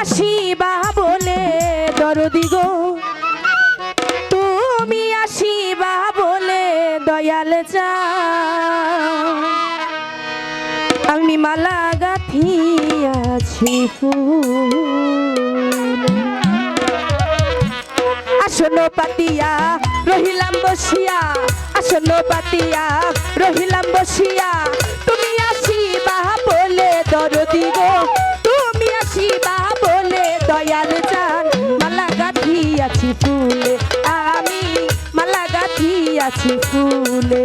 আসিবা বলে দরদি গো। তুমি আসিবা বলে দয়াল চা আমি মালা গাথিয়াছি ফুল। আসন পাতিয়া রহিলাম বসিয়া, আসন পাতিয়া রহিলাম বসিয়া গাথিয়াছি ফুলে।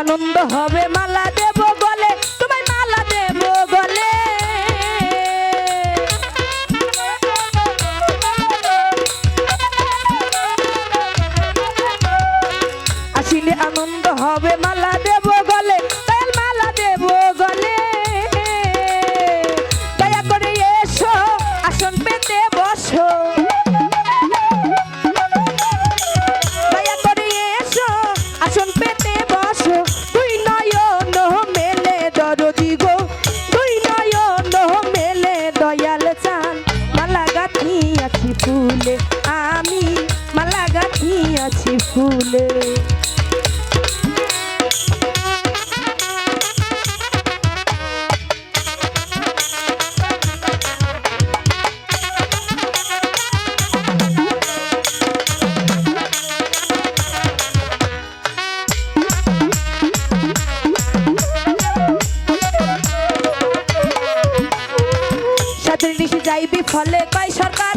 আনন্দ হবে মালা দেব গলে তোমায় মালা দেব গলে। আসিলে আনন্দ হবে মালা দেব ফুলে আমি মালা গাথি আছি ফুলে। ফলে কয় সরকার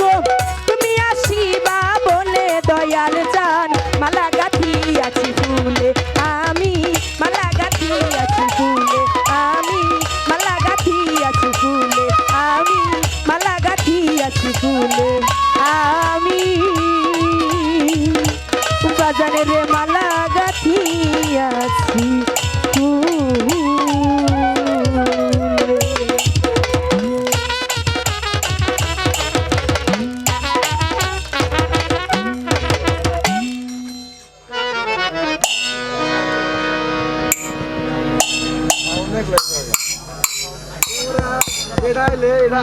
গো। তুমি আসিবা বলে দয়াল চান মালা গাথি আছি ফুলে, আমি মালা গাথি আছি ফুলে, আমি মালা গাথি আছি ফুলে, আমি মালা গাথি আছি ফুলে, আমি বাজারে মালা গাথি আছি। এটা